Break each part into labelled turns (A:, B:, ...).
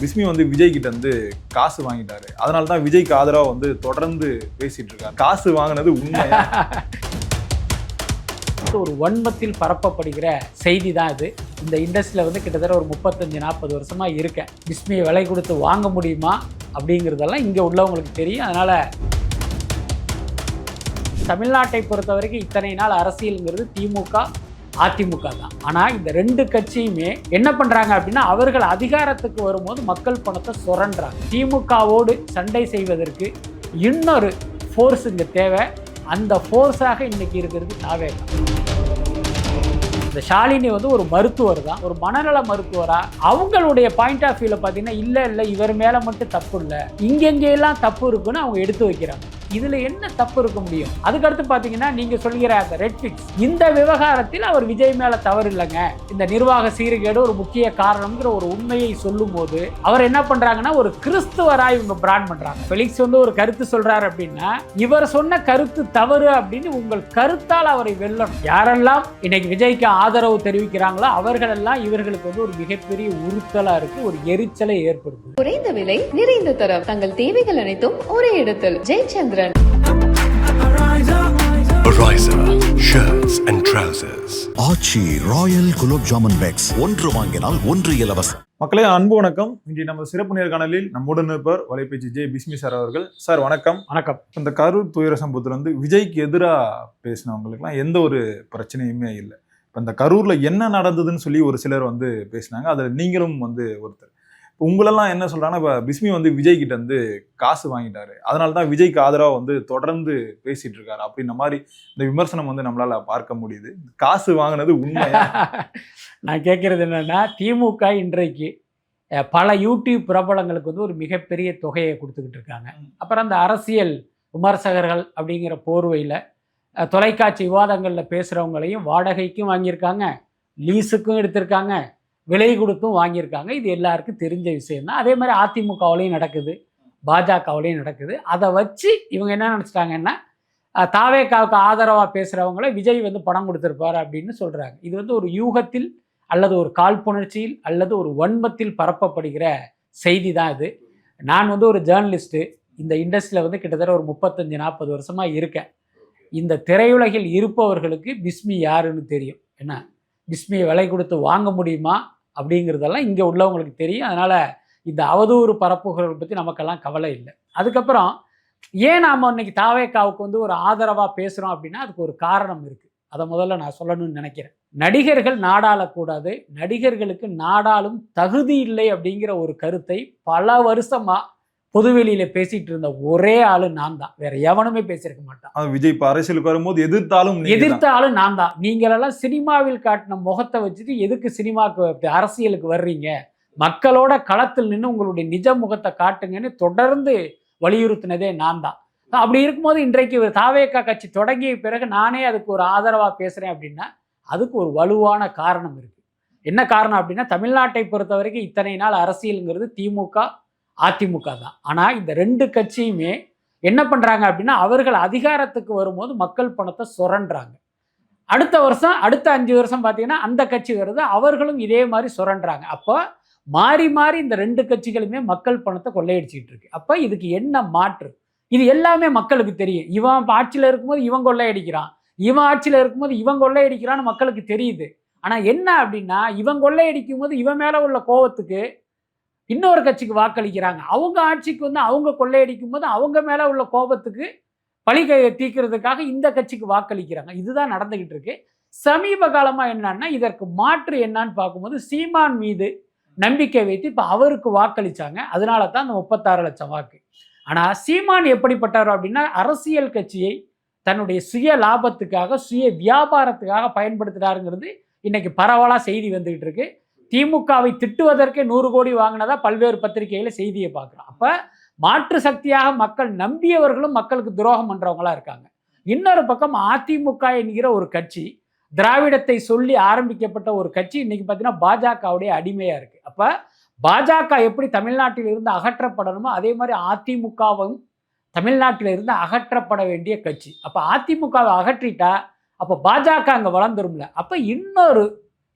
A: பிஸ்மி வந்து விஜய் கிட்ட வந்து காசு வாங்கிட்டாரு. அதனால தான் விஜய்க்கு ஆதரவாக வந்து தொடர்ந்து பேசிட்டு இருக்காரு. காசு வாங்கினது உண்மை.
B: ஒரு வன்மத்தில் பரப்பப்படுகிற செய்தி தான் இது. இந்த இண்டஸ்ட்ரியில் வந்து கிட்டத்தட்ட ஒரு முப்பத்தஞ்சு நாற்பது வருஷமா இருக்கேன். பிஸ்மியை விலை கொடுத்து வாங்க முடியுமா அப்படிங்கிறதெல்லாம் இங்கே உள்ளவங்களுக்கு தெரியும். அதனால தமிழ்நாட்டை பொறுத்த வரைக்கும் இத்தனை நாள் அரசியலுங்கிறது திமுக அதிமுக தான். ஆனால் இந்த ரெண்டு கட்சியுமே என்ன பண்ணுறாங்க அப்படின்னா அவர்கள் அதிகாரத்துக்கு வரும்போது மக்கள் பணத்தை சுரண்டாங்க திமுகவோடு சண்டை செய்வதற்கு இன்னொரு ஃபோர்ஸ் இங்கே தேவை. அந்த ஃபோர்ஸாக இன்னைக்கு இருக்கிறது தாவே இந்த ஷாலினி வந்து ஒரு மருத்துவர் தான். ஒரு மனநல மருத்துவரா? அவங்களுடைய பாயிண்ட் ஆஃப் வியூவில் பார்த்தீங்கன்னா இல்லை இல்லை இவர் மேலே மட்டும் தப்பு இல்லை. இங்கெங்கெல்லாம் தப்பு இருக்குன்னு அவங்க எடுத்து வைக்கிறாங்க. இதுல என்ன தப்பு இருக்க முடியும்? அதுக்கடுத்து பாத்தீங்கன்னா நீங்க சொல்கிற அந்த ரெட் பிக்ஸ் இந்த விவகாரத்தில் அவர் விஜய் மேல தவறு இல்லைங்க. இந்த நிர்வாக சீர்கேடு ஒரு முக்கிய காரணம்ங்கிற ஒரு உண்மையை சொல்லும் போது அவர் என்ன பண்றாங்கன்னா ஒரு கிறிஸ்துவரா இவங்க பிராண்ட் பண்றாங்க. ஃபெலிக்ஸ் வந்து ஒரு கருத்து சொல்றாரு அப்படின்னா இவர் சொன்ன கருத்து தவறு அப்படின்னு உங்கள் கருத்தால் அவரை வெல்லணும். யாரெல்லாம் இன்னைக்கு விஜய்க்கு ஆதரவு தெரிவிக்கிறாங்களோ அவர்களெல்லாம் இவர்களுக்கு வந்து ஒரு மிகப்பெரிய உறுத்தலா இருக்கு ஒரு எரிச்சலை ஏற்படுத்தும்
C: குறைந்த விலை நிறைந்த தரம். தங்கள் தேவைகள் அனைத்தும் ஒரே இடத்தில்.
D: Jayachandra And trousers.
E: Aachi royal gulab jamun packs. ஒன்று வாங்கினால் ஒன்று இலவசம்
A: மக்களே அன்பு வணக்கம். இன்று நம்ம சிறப்பு நேர்காணலில் நம்முடன் இருப்பவர் வலைபேச்சு ஜே பிஸ்மி சார் அவர்கள். சார் வணக்கம்.
B: வணக்கம்.
A: இந்த கரூர் துயர சம்பவத்தில் வந்து விஜய்க்கு எதிராக பேசினவங்களுக்குலாம் எந்த ஒரு பிரச்சனையுமே இல்லை. இப்போ இந்த கரூர்ல என்ன நடந்ததுன்னு சொல்லி ஒரு சிலர் வந்து பேசினாங்க. அதில் நீங்களும் வந்து ஒருத்தர். உங்களெல்லாம் என்ன சொல்றாங்கன்னா இப்போ பிஸ்மி வந்து விஜய் கிட்ட இருந்து காசு வாங்கிட்டாரு. அதனால தான் விஜய்க்கு ஆதரவா வந்து தொடர்ந்து பேசிட்டு இருக்காரு அப்படின்ற மாதிரி இந்த விமர்சனம் வந்து நம்மளால பார்க்க முடியுது. காசு வாங்கினது உண்மையா
B: நான் கேட்குறது என்னன்னா திமுக இன்றைக்கு பல யூடியூப் பிரபலங்களுக்கு வந்து ஒரு மிகப்பெரிய தொகையை கொடுத்துக்கிட்டு இருக்காங்க. அப்புறம் அந்த அரசியல் விமர்சகர்கள் அப்படிங்கிற போர்வையில் தொலைக்காட்சி விவாதங்களில் பேசுகிறவங்களையும் வாடகைக்கும் வாங்கியிருக்காங்க லீஸுக்கும் எடுத்திருக்காங்க விலை கொடுத்தும் வாங்கியிருக்காங்க. இது எல்லாருக்கும் தெரிஞ்ச விஷயம் தான் அதே மாதிரி அதிமுகவிலையும் நடக்குது. பாஜகவிலையும் நடக்குது. அதை வச்சு இவங்க என்ன நினச்சிட்டாங்கன்னா தாவேக்காவுக்கு ஆதரவாக பேசுகிறவங்கள விஜய் வந்து பணம் கொடுத்துருப்பாரு அப்படின்னு சொல்கிறாங்க இது வந்து ஒரு யூகத்தில் அல்லது ஒரு காழ்ப்புணர்ச்சியில் அல்லது ஒரு வன்மத்தில் பரப்பப்படுகிற செய்தி தான் இது. நான் வந்து ஒரு ஜேர்னலிஸ்ட்டு. இந்த இண்டஸ்ட்ரியில் வந்து கிட்டத்தட்ட ஒரு முப்பத்தஞ்சு நாற்பது வருஷமாக இருக்கேன். இந்த திரையுலகில் இருப்பவர்களுக்கு பிஸ்மி யாருன்னு தெரியும். என்ன? பிஸ்மியை விலை கொடுத்து வாங்க முடியுமா? அப்படிங்கிறதெல்லாம் இங்கே உள்ளவங்களுக்கு தெரியும். அதனால் இந்த அவதூறு பரப்புகள் பற்றி நமக்கெல்லாம் கவலை இல்லை. அதுக்கப்புறம் ஏன் நாம் இன்னைக்கு தாவேக்காவுக்கு வந்து ஒரு ஆதரவாக பேசுகிறோம் அப்படின்னா அதுக்கு ஒரு காரணம் இருக்குது அதை முதல்ல நான் சொல்லணும்னு நினைக்கிறேன். நடிகர்கள் நாடாளக்கூடாது. நடிகர்களுக்கு நாடாளும் தகுதி இல்லை அப்படிங்கிற ஒரு கருத்தை பல வருஷமாக பொதுவெளியில பேசிட்டு இருந்த ஒரே ஆளு நான் தான் வேற எவனுமே பேசியிருக்க மாட்டான்.
A: விஜய் இப்போ அரசியலுக்கு வரும்போது எதிர்த்தாலும் நீங்க தான்.
B: எதிர்த்த ஆளு நான் தான் நீங்களெல்லாம் சினிமாவில் காட்டின முகத்தை வச்சுட்டு எதுக்கு சினிமாக்கு அரசியலுக்கு வர்றீங்க? மக்களோட களத்தில் நின்று உங்களுடைய நிஜ முகத்தை காட்டுங்கன்னு தொடர்ந்து வலியுறுத்தினதே நான் தான் அப்படி இருக்கும்போது இன்றைக்கு தாவேக்கா கட்சி தொடங்கிய பிறகு நானே அதுக்கு ஒரு ஆதரவாக பேசுகிறேன் அப்படின்னா அதுக்கு ஒரு வலுவான காரணம் இருக்கு. என்ன காரணம் அப்படின்னா தமிழ்நாட்டை பொறுத்த வரைக்கும் இத்தனை நாள் அரசியலுங்கிறது திமுக அதிமுக தான். ஆனால் இந்த ரெண்டு கட்சியுமே என்ன பண்ணுறாங்க அப்படின்னா அவர்கள் அதிகாரத்துக்கு வரும்போது மக்கள் பணத்தை சுரண்டுறாங்க அடுத்த வருஷம் அடுத்த அஞ்சு வருஷம் பார்த்தீங்கன்னா அந்த கட்சி வருது அவர்களும் இதே மாதிரி சுரண்டுறாங்க அப்போ மாறி மாறி இந்த ரெண்டு கட்சிகளுமே மக்கள் பணத்தை கொள்ளையடிச்சிக்கிட்டு இருக்கு. அப்போ இதுக்கு என்ன மாற்று? இது எல்லாமே மக்களுக்கு தெரியும். இவன் ஆட்சியில் இருக்கும்போது இவன் கொள்ளையடிக்கிறான். இவன் ஆட்சியில் இருக்கும்போது இவன் கொள்ளையடிக்கிறான்னு மக்களுக்கு தெரியுது. ஆனால் என்ன அப்படின்னா இவன் கொள்ளையடிக்கும் போது இவன் மேலே உள்ள கோவத்துக்கு இன்னொரு கட்சிக்கு வாக்களிக்கிறாங்க. அவங்க ஆட்சிக்கு வந்து அவங்க கொள்ளையடிக்கும் போது அவங்க மேலே உள்ள கோபத்துக்கு பழி தீர்க்கிறதுக்காக இந்த கட்சிக்கு வாக்களிக்கிறாங்க. இதுதான் நடந்துகிட்டு இருக்கு. சமீப காலமாக என்னன்னா இதற்கு மாற்று என்னன்னு பார்க்கும்போது சீமான் மீது நம்பிக்கை வைத்து இப்போ அவருக்கு வாக்களிச்சாங்க. அதனால தான் அந்த முப்பத்தாறு லட்சம் வாக்கு. ஆனால் சீமான் எப்படிப்பட்டார் அப்படின்னா அரசியல் கட்சியை தன்னுடைய சுய லாபத்துக்காக சுய வியாபாரத்துக்காக பயன்படுத்துகிறாருங்கிறது இன்னைக்கு பரவலாக செய்தி வந்துகிட்டு இருக்கு. திமுகவை திட்டுவதற்கே நூறு கோடி வாங்கினதா பல்வேறு பத்திரிகையில செய்தியை பார்க்குறோம். அப்போ மாற்று சக்தியாக மக்கள் நம்பியவர்களும் மக்களுக்கு துரோகம் பண்ணுறவங்களா இருக்காங்க. இன்னொரு பக்கம் அதிமுக என்கிற ஒரு கட்சி திராவிடத்தை சொல்லி ஆரம்பிக்கப்பட்ட ஒரு கட்சி இன்னைக்கு பார்த்தீங்கன்னா பாஜகவுடைய அடிமையாக இருக்குது அப்போ பாஜக எப்படி தமிழ்நாட்டில் இருந்து அகற்றப்படணுமோ அதே மாதிரி அதிமுகவும் தமிழ்நாட்டில் இருந்து அகற்றப்பட வேண்டிய கட்சி. அப்போ அதிமுகவை அகற்றிட்டா அப்போ பாஜக அங்கே வளர்ந்துரும்ல. அப்போ இன்னொரு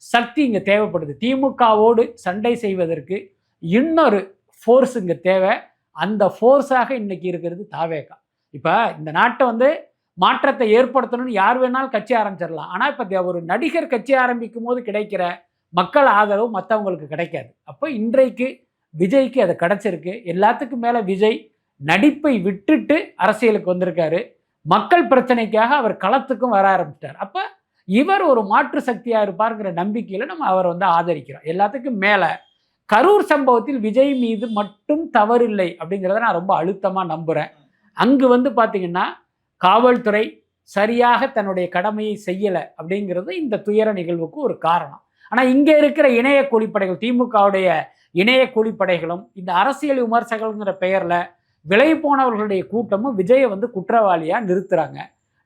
B: சக்தி இங்கே தேவைப்படுது. திமுகவோடு சண்டை செய்வதற்கு இன்னொரு ஃபோர்ஸ் இங்கே தேவை. அந்த ஃபோர்ஸாக இன்னைக்கு இருக்கிறது தாவேகா. இப்போ இந்த நாட்டை வந்து மாற்றத்தை ஏற்படுத்தணும்னு யார் வேணாலும் கட்சி ஆரம்பிச்சிடலாம். ஆனால் இப்போ ஒரு நடிகர் கட்சி ஆரம்பிக்கும் போது கிடைக்கிற மக்கள் ஆதரவு மற்றவங்களுக்கு கிடைக்காது. அப்போ இன்றைக்கு விஜய்க்கு அது கிடைச்சிருக்கு. எல்லாத்துக்கும் மேலே விஜய் நடிப்பை விட்டுட்டு அரசியலுக்கு வந்திருக்காரு. மக்கள் பிரச்சனைக்காக அவர் களத்துக்கும் வர ஆரம்பிச்சிட்டார். அப்போ இவர் ஒரு மாற்று சக்தியாக இருப்பாருங்கிற நம்பிக்கையில் நம்ம அவரை வந்து ஆதரிக்கிறோம். எல்லாத்துக்கும் மேலே கரூர் சம்பவத்தில் விஜய் மீது மட்டும் தவறில்லை அப்படிங்கிறத நான் ரொம்ப அழுத்தமாக நம்புகிறேன் அங்கு வந்து பார்த்திங்கன்னா காவல்துறை சரியாக தன்னுடைய கடமையை செய்யலை அப்படிங்கிறது இந்த துயர நிகழ்வுக்கு ஒரு காரணம். ஆனால் இங்கே இருக்கிற இணைய கூலிப்படைகள் திமுகவுடைய இணைய கூலிப்படைகளும் இந்த அரசியல் விமர்சகர்கள்ங்கிற பெயரில் விலை போனவர்களுடைய கூட்டமும் விஜயை வந்து குற்றவாளியாக நிறுத்துகிறாங்க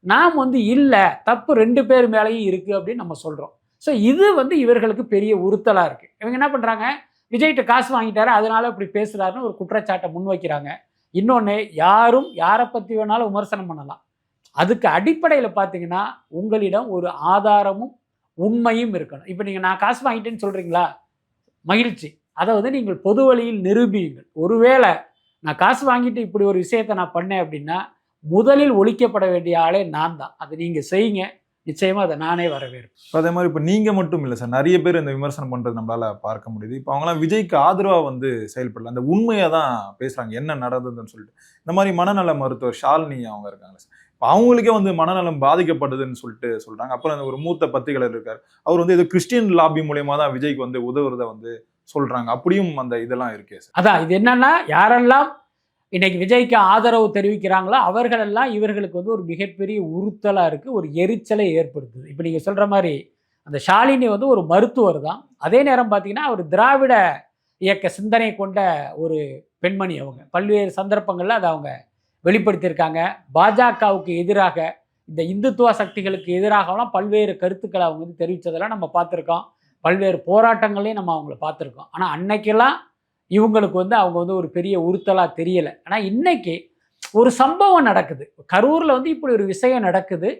B: நாம் வந்து இல்லை தப்பு ரெண்டு பேர் மேலேயும் இருக்குது அப்படின்னு நம்ம சொல்கிறோம் ஸோ இது வந்து இவர்களுக்கு பெரிய உறுத்தலாக இருக்குது இவங்க என்ன பண்ணுறாங்க விஜய்கிட்ட காசு வாங்கிட்டாரு அதனால இப்படி பேசுகிறாருன்னு ஒரு குற்றச்சாட்டை முன்வைக்கிறாங்க. இன்னொன்று யாரும் யாரை பற்றி வேணாலும் விமர்சனம் பண்ணலாம். அதுக்கு அடிப்படையில் பார்த்தீங்கன்னா உங்களிடம் ஒரு ஆதாரமும் உண்மையும் இருக்கணும். இப்போ நீங்கள் நான் காசு வாங்கிட்டேன்னு சொல்கிறீங்களா மகிழ்ச்சி. அதை வந்து நீங்கள் பொது வழியில் நிரூபியுங்கள். ஒருவேளை நான் காசு வாங்கிட்டு இப்படி ஒரு விஷயத்தை நான் பண்ணேன் அப்படின்னா முதலில் ஒழிக்கப்பட வேண்டிய ஆளே நான் தான் அதை நீங்கள் செய்யுங்க. நிச்சயமாக அதை நானே வரவேற்பேன்.
A: அதே மாதிரி இப்போ நீங்க மட்டும் இல்லை சார். நிறைய பேர் இந்த விமர்சனம் பண்றது நம்மளால பார்க்க முடியுது. இப்போ அவங்களாம் விஜய்க்கு ஆதரவா வந்து செயல்படல. அந்த உண்மையை தான் பேசுறாங்க. என்ன நடந்ததுன்னு சொல்லிட்டு. இந்த மாதிரி மனநல மருத்துவர் ஷாலினி அவங்க இருக்காங்க சார். இப்போ அவங்களுக்கே வந்து மனநலம் பாதிக்கப்படுதுன்னு சொல்லிட்டு சொல்றாங்க. அப்புறம் அந்த ஒரு மூத்த பத்திரிகையாளர் இருக்கார். அவர் வந்து இது கிறிஸ்டியன் லாபி மூலியமா தான் விஜய்க்கு வந்து உதவுறத வந்து சொல்றாங்க. அப்படியும் அந்த இதெல்லாம் இருக்கே சார்.
B: அதான் இது என்னன்னா யாரெல்லாம் இன்றைக்கி விஜய்க்கு ஆதரவு தெரிவிக்கிறாங்களோ அவர்களெல்லாம் இவர்களுக்கு வந்து ஒரு மிகப்பெரிய உறுத்தலாக இருக்குது ஒரு எரிச்சலை ஏற்படுத்துது. இப்போ நீங்கள் சொல்கிற மாதிரி அந்த ஷாலினி வந்து ஒரு மருத்துவர் தான். அதே நேரம் பார்த்தீங்கன்னா அவர் திராவிட இயக்க சிந்தனை கொண்ட ஒரு பெண்மணி அவங்க. பல்வேறு சந்தர்ப்பங்களில் அதை அவங்க வெளிப்படுத்தியிருக்காங்க. பாஜகவுக்கு எதிராக இந்த இந்துத்துவ சக்திகளுக்கு எதிராகலாம் பல்வேறு கருத்துக்களை அவங்க வந்து தெரிவித்ததெல்லாம் நம்ம பார்த்துருக்கோம். பல்வேறு போராட்டங்களையும் நம்ம அவங்கள பார்த்துருக்கோம். ஆனால் அன்னைக்கெல்லாம் இவங்களுக்கு வந்து அவங்க வந்து ஒரு பெரிய உறுத்தலாக தெரியலை. ஆனால் இன்னைக்கு ஒரு சம்பவம் நடக்குது. கரூரில் வந்து இப்படி ஒரு விஷயம் நடக்குது.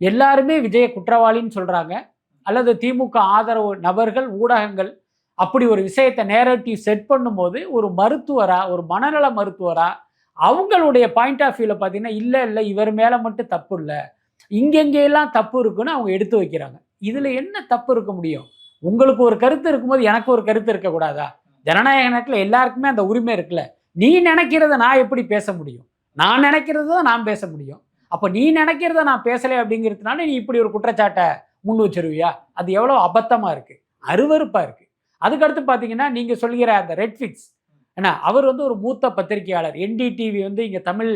B: எல்லாருமே விஜய குற்றவாளின்னு சொல்கிறாங்க அல்லது திமுக ஆதரவு நபர்கள் ஊடகங்கள் அப்படி ஒரு விஷயத்தை நேரட்டிவ் செட் பண்ணும்போது ஒரு மருத்துவரா ஒரு மனநல மருத்துவரா அவங்களுடைய பாயிண்ட் ஆஃப் வியூவில் பார்த்தீங்கன்னா இல்லை இல்லை இவர் மேலே மட்டும் தப்பு இல்லை. இங்கெங்கெல்லாம் தப்பு இருக்குன்னு அவங்க எடுத்து வைக்கிறாங்க. இதில் என்ன தப்பு இருக்க முடியும்? உங்களுக்கு ஒரு கருத்து இருக்கும்போது எனக்கு ஒரு கருத்து இருக்கக்கூடாதா? ஜனநாயக நாட்டில் எல்லாருக்குமே அந்த உரிமை இருக்குல்ல. நீ நினைக்கிறத நான் எப்படி பேச முடியும்? நான் நினைக்கிறத தான் நான் பேச முடியும். அப்போ நீ நினைக்கிறத நான் பேசலை அப்படிங்கிறதுனால நீ இப்படி ஒரு குற்றச்சாட்டை முன் வச்சிருவியா? அது எவ்வளோ அபத்தமாக இருக்குது அருவருப்பாக இருக்குது அதுக்கடுத்து பார்த்தீங்கன்னா நீங்கள் சொல்கிற அந்த ரெட்ஃபிக்ஸ் என்ன அவர் வந்து ஒரு மூத்த பத்திரிகையாளர். என்டிடிவி வந்து இங்கே தமிழ்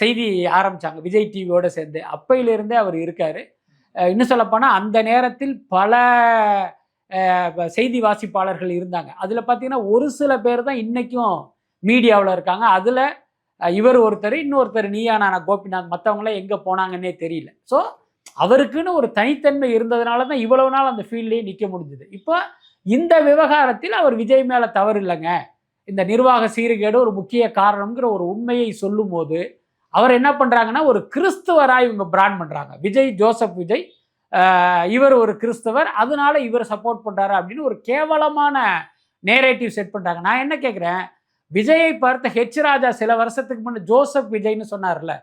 B: செய்தி ஆரம்பித்தாங்க விஜய் டிவியோடு சேர்ந்து. அப்பையிலிருந்தே அவர் இருக்கார். இன்னும் சொல்லப்போனால் அந்த நேரத்தில் பல செய்தி வாசிப்பாளர்கள் இருந்தாங்க. அதில் பார்த்தீங்கன்னா ஒரு சில பேர் தான் இன்றைக்கும் மீடியாவில் இருக்காங்க. அதில் இவர் ஒருத்தர் இன்னொருத்தர் நீயா நானா கோபிநாத் மற்றவங்களாம் எங்கே போனாங்கன்னே தெரியல. ஸோ அவருக்குன்னு ஒரு தனித்தன்மை இருந்ததுனால தான் இவ்வளவு நாள் அந்த ஃபீல்ட்லேயே நிற்க முடிஞ்சுது. இப்போ இந்த விவகாரத்தில் அவர் விஜய் மேலே தவறு இல்லைங்க. இந்த நிர்வாக சீர்கேடு ஒரு முக்கிய காரணம்ங்கிற ஒரு உண்மையை சொல்லும்போது அவர் என்ன பண்ணுறாங்கன்னா ஒரு கிறிஸ்துவராக இவங்க பிராண்ட் பண்ணுறாங்க விஜய் ஜோசப் விஜய் இவர் ஒரு கிறிஸ்தவர் அதனால இவர் சப்போர்ட் பண்ணுறாரு அப்படின்னு ஒரு கேவலமான நேரேட்டிவ் செட் பண்ணுறாங்க நான் என்ன கேட்குறேன் விஜயை பார்த்த ஹெச் ராஜா சில வருஷத்துக்கு முன்னே ஜோசப் விஜய்னு சொன்னார்ல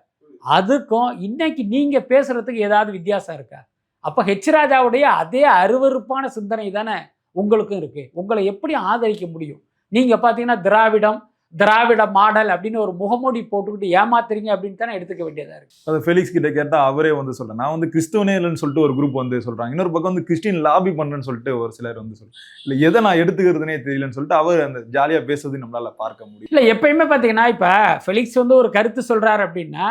B: அதுக்கும் இன்னைக்கு நீங்கள் பேசுறதுக்கு ஏதாவது வித்தியாசம் இருக்கா? அப்போ ஹெச் ராஜாவுடைய அதே அருவருப்பான சிந்தனை தானே உங்களுக்கும் இருக்குது உங்களை எப்படி ஆதரிக்க முடியும்? நீங்கள் பார்த்தீங்கன்னா திராவிடம் திராவிட மாடல் அப்படின்னு ஒரு முகமூடி போட்டுக்கிட்டு ஏமாத்துறீங்க அப்படின்னு தானே எடுத்துக்க வேண்டியதா இருக்கு.
A: அது ஃபெலிக்ஸ் கிட்ட கேட்டா அவரே வந்து சொல்றேன். நான் வந்து கிறிஸ்துவனே இல்லைன்னு சொல்லிட்டு ஒரு குரூப் வந்து சொல்றாங்க. இன்னொரு பக்கம் வந்து கிறிஸ்டின் லாபி பண்றேன்னு சொல்லிட்டு ஒரு சிலர் வந்து சொல்றாங்க. இல்ல எதை நான் எடுத்துக்கிறதுனே தெரியலன்னு சொல்லிட்டு அவர் அந்த ஜாலியா பேசுறது நம்மளால பார்க்க முடியும்.
B: இல்ல எப்பயுமே பாத்தீங்கன்னா இப்ப ஃபெலிக்ஸ் வந்து ஒரு கருத்து சொல்றாரு அப்படின்னா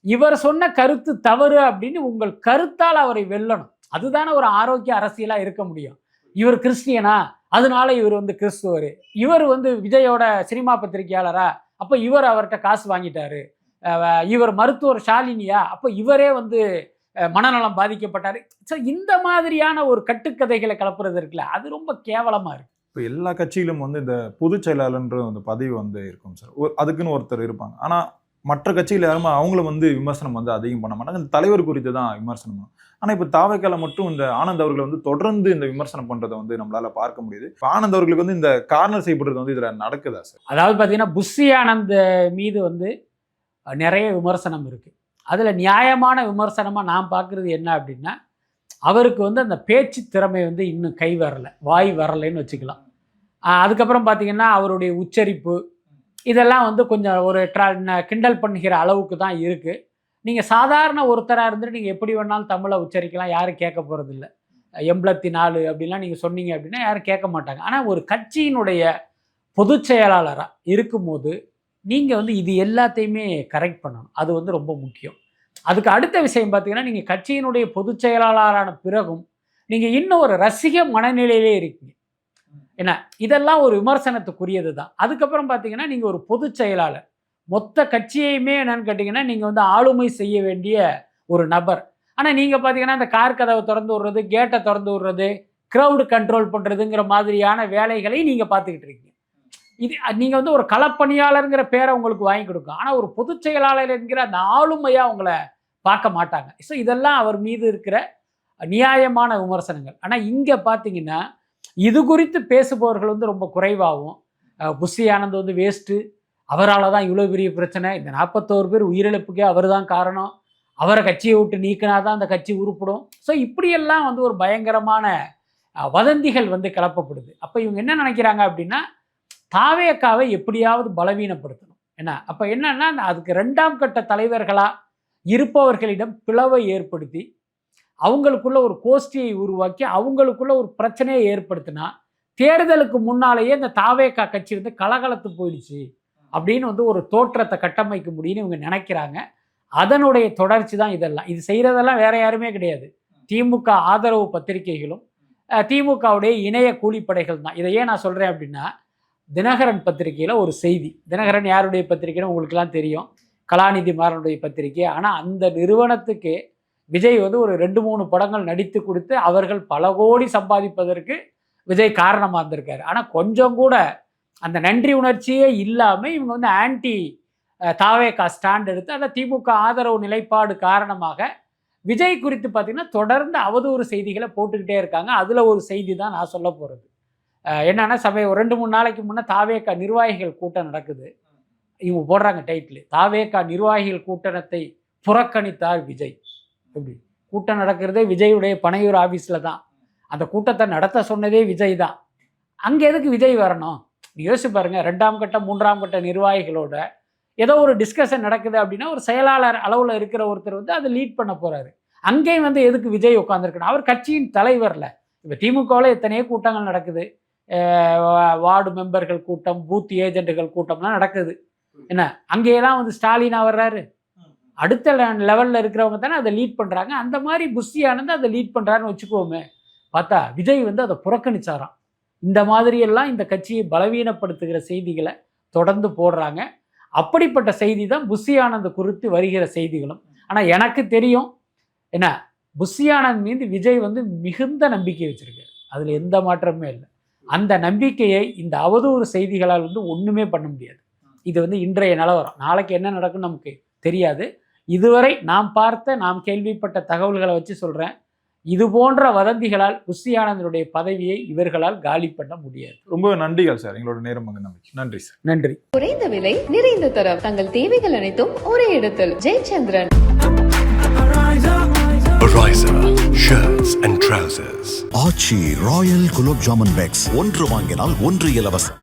B: இவர் சொன்ன கருத்து தவறு அப்படின்னு உங்கள் கருத்தால் அவரை வெல்லணும். அதுதானே ஒரு ஆரோக்கிய அரசியலா இருக்க முடியும். இவர் கிறிஸ்டியனா? அதனால இவர் வந்து கிறிஸ்துவர். இவர் வந்து விஜயோட சினிமா பத்திரிகையாளரா? அப்போ இவர் அவர்கிட்ட காசு வாங்கிட்டாரு. இவர் மருத்துவர் ஷாலினியா? அப்போ இவரே வந்து மனநலம் பாதிக்கப்பட்டாரு. ஸோ இந்த மாதிரியான ஒரு கட்டுக்கதைகளை கலப்புறது இருக்குல்ல அது ரொம்ப கேவலமாக இருக்கு.
A: இப்போ எல்லா கட்சியிலும் வந்து இந்த பொதுச் செயலாளர்ன்ற அந்த பதவி வந்து இருக்கும் சார். அதுக்குன்னு ஒருத்தர் இருப்பாங்க. ஆனால் மற்ற கட்சிகள் யாருமே அவங்களும் வந்து விமர்சனம் வந்து அதிகம் பண்ண மாட்டாங்க. இந்த தலைவர் குறித்து தான் விமர்சனம் பண்ணும் ஆனால் இப்போ தாவைக்கால மட்டும் இந்த ஆனந்த் அவர்களை வந்து தொடர்ந்து இந்த விமர்சனம் பண்ணுறதை வந்து நம்மளால் பார்க்க முடியுது. ஆனந்த் அவர்களுக்கு வந்து இந்த கார்னர் செய்யப்படுறது வந்து இதில் நடக்குதா சார்?
B: அதாவது பார்த்தீங்கன்னா புஷி ஆனந்த் மீது வந்து நிறைய விமர்சனம் இருக்குது அதில் நியாயமான விமர்சனமாக நான் பார்க்குறது என்ன அப்படின்னா அவருக்கு வந்து அந்த பேச்சு திறமை வந்து இன்னும் கை வரல வாய் வரலைன்னு வச்சுக்கலாம். அதுக்கப்புறம் பார்த்தீங்கன்னா அவருடைய உச்சரிப்பு இதெல்லாம் வந்து கொஞ்சம் ஒரு ட்ரா கிண்டல் பண்ணுகிற அளவுக்கு தான் இருக்குது நீங்கள் சாதாரண ஒருத்தராக இருந்துட்டு நீங்கள் எப்படி வேணாலும் தமிழை உச்சரிக்கலாம் யாரும் கேட்க போகிறதில்ல எண்பத்தி நாலு அப்படின்லாம் நீங்கள் சொன்னீங்க அப்படின்னா யாரும் கேட்க மாட்டாங்க. ஆனால் ஒரு கட்சியினுடைய பொதுச் செயலாளராக இருக்கும்போது நீங்கள் வந்து இது எல்லாத்தையுமே கரெக்ட் பண்ணணும். அது வந்து ரொம்ப முக்கியம். அதுக்கு அடுத்த விஷயம் பார்த்தீங்கன்னா நீங்கள் கட்சியினுடைய பொதுச் செயலாளரான பிறகும் நீங்கள் இன்னும் ஒரு ரசிக மனநிலையிலே இருக்கீங்க. என்ன? இதெல்லாம் ஒரு விமர்சனத்துக்குரியது தான் அதுக்கப்புறம் பார்த்தீங்கன்னா நீங்கள் ஒரு பொதுச் செயலாளர். மொத்த கட்சியையுமே என்னன்னு கேட்டிங்கன்னா நீங்கள் வந்து ஆளுமை செய்ய வேண்டிய ஒரு நபர். ஆனால் நீங்கள் பார்த்தீங்கன்னா இந்த கார் கதவை திறந்து விடுறது கேட்டை திறந்து விடுறது க்ரௌடு கண்ட்ரோல் பண்ணுறதுங்கிற மாதிரியான வேலைகளை நீங்கள் பார்த்துக்கிட்டு இருக்கீங்க. இது நீங்கள் வந்து ஒரு களப்பணியாளருங்கிற பேரை உங்களுக்கு வாங்கி கொடுக்கும். ஆனால் ஒரு பொதுச் செயலாளர் என்கிற அந்த ஆளுமையாக உங்களை பார்க்க மாட்டாங்க. ஸோ இதெல்லாம் அவர் மீது இருக்கிற நியாயமான விமர்சனங்கள். ஆனால் இங்கே பார்த்தீங்கன்னா இது குறித்து பேசுபவர்கள் வந்து ரொம்ப குறைவாகவும் புஷி ஆனந்த் வந்து வேஸ்ட்டு. அவரால் தான் இவ்வளோ பெரிய பிரச்சனை. இந்த நாற்பத்தோரு பேர் உயிரிழப்புக்கே அவர் தான் காரணம். அவரை கட்சியை விட்டு நீக்கினா தான் அந்த கட்சி உருப்படும். ஸோ இப்படியெல்லாம் வந்து ஒரு பயங்கரமான வதந்திகள் வந்து கிளப்பப்படுது. அப்போ இவங்க என்ன நினைக்கிறாங்க அப்படின்னா தாவேக்காவை எப்படியாவது பலவீனப்படுத்தணும். என்ன? அப்போ என்னன்னா அதுக்கு ரெண்டாம் கட்ட தலைவர்களாக இருப்பவர்களிடம் பிளவை ஏற்படுத்தி அவங்களுக்குள்ள ஒரு கோஷ்டியை உருவாக்கி அவங்களுக்குள்ள ஒரு பிரச்சனையை ஏற்படுத்தினா தேர்தலுக்கு முன்னாலேயே இந்த தாவேக்கா கட்சி வந்து கலகலத்து போயிடுச்சு அப்படின்னு வந்து ஒரு தோற்றத்தை கட்டமைக்க முடியும்னு இவங்க நினைக்கிறாங்க. அதனுடைய தொடர்ச்சி தான் இதெல்லாம். இது செய்கிறதெல்லாம் வேற யாருமே கிடையாது. திமுக ஆதரவு பத்திரிகைகளும் திமுகவுடைய இணைய கூலிப்படைகள் தான். இதை ஏன் நான் சொல்கிறேன் அப்படின்னா தினகரன் பத்திரிகையில் ஒரு செய்தி. தினகரன் யாருடைய பத்திரிகைன்னு உங்களுக்கெல்லாம் தெரியும். கலாநிதி மாறனுடைய பத்திரிகை. ஆனால் அந்த நிறுவனத்துக்கு விஜய் வந்து ஒரு ரெண்டு மூணு படங்கள் நடித்து கொடுத்து அவர்கள் பல கோடி சம்பாதிப்பதற்கு விஜய் காரணமாக இருந்திருக்காரு. ஆனால் கொஞ்சம் கூட அந்த நன்றி உணர்ச்சியே இல்லாமல் இவங்க வந்து ஆன்டி தாவேகா ஸ்டாண்ட் எடுத்து அந்த திமுக ஆதரவு நிலைப்பாடு காரணமாக விஜய் குறித்து பார்த்தீங்கன்னா தொடர்ந்து அவதூறு செய்திகளை போட்டுக்கிட்டே இருக்காங்க. அதில் ஒரு செய்தி தான் நான் சொல்ல போகிறது என்னன்னா சமயம் ஒரு ரெண்டு மூணு நாளைக்கு முன்னே தாவேக்கா நிர்வாகிகள் கூட்டம் நடக்குது. இவங்க போடுறாங்க டைட்டில் தாவேக்கா நிர்வாகிகள் கூட்டணத்தை புறக்கணித்தார் விஜய். எப்படி? கூட்டம் நடக்கிறதே விஜயுடைய பனையூர் ஆஃபீஸில் தான். அந்த கூட்டத்தை நடத்த சொன்னதே விஜய் தான். அங்கே எதுக்கு விஜய் வரணும்? நீ யோசிச்சு பாருங்க ரெண்டாம் கட்ட மூன்றாம் கட்ட நிர்வாகிகளோட ஏதோ ஒரு டிஸ்கஷன் நடக்குது அப்படின்னா ஒரு செயலாளர் அளவில் இருக்கிற ஒருத்தர் வந்து அதை லீட் பண்ண போகிறாரு அங்கேயும் வந்து எதுக்கு விஜய் உட்காந்துருக்கணும் அவர் கட்சியின் தலைவரில். இப்போ திமுகவில் எத்தனையோ கூட்டங்கள் நடக்குது. வார்டு மெம்பர்கள் கூட்டம் பூத் ஏஜென்ட்டுகள் கூட்டம்லாம் நடக்குது. என்ன? அங்கேயெல்லாம் வந்து ஸ்டாலின் வர்றாரு. அடுத்த லெவலில் இருக்கிறவங்க தானே அதை லீட் பண்ணுறாங்க அந்த மாதிரி புஷி ஆனந்த் அதை லீட் பண்ணுறாருன்னு வச்சுக்கோமே. பார்த்தா விஜய் வந்து அதை புறக்கணிச்சாராம். இந்த மாதிரியெல்லாம் இந்த கட்சியை பலவீனப்படுத்துகிற செய்திகளை தொடர்ந்து போடுறாங்க. அப்படிப்பட்ட செய்தி தான் புஷி ஆனந்த் குறித்து வருகிற செய்திகளும். ஆனால் எனக்கு தெரியும் என்ன புஷி ஆனந்த் மீது விஜய் வந்து மிகுந்த நம்பிக்கை வச்சுருக்காரு. அதில் எந்த மாற்றமுமே இல்லை. அந்த நம்பிக்கையை இந்த அவதூறு செய்திகளால் வந்து ஒன்றுமே பண்ண முடியாது. இது வந்து இன்றைய நிலவரம். நாளைக்கு என்ன நடக்கும்னு நமக்கு தெரியாது. இதுவரை நாம் பார்த்த நாம் கேள்விப்பட்ட தகவல்களை வச்சு சொல்கிறேன் இது போன்ற வதந்திகளால் புஷி ஆனந்தனுடைய பதவியை இவர்களால் காலி பண்ண முடியாது.
A: ரொம்ப நன்றிகள் சார். எங்களோட நேரம் நம்பிக்கை நன்றி சார்.
B: நன்றி.
C: குறைந்த விலை நிறைந்த தரம். தங்கள் தேவைகள் அனைத்தும் ஒரே இடத்தில். Jayachandran.
D: Ariza Shirts and Trousers.
E: Aachi royal gulab jamun packs. ஒன்று வாங்கினால் ஒன்று இலவசம்.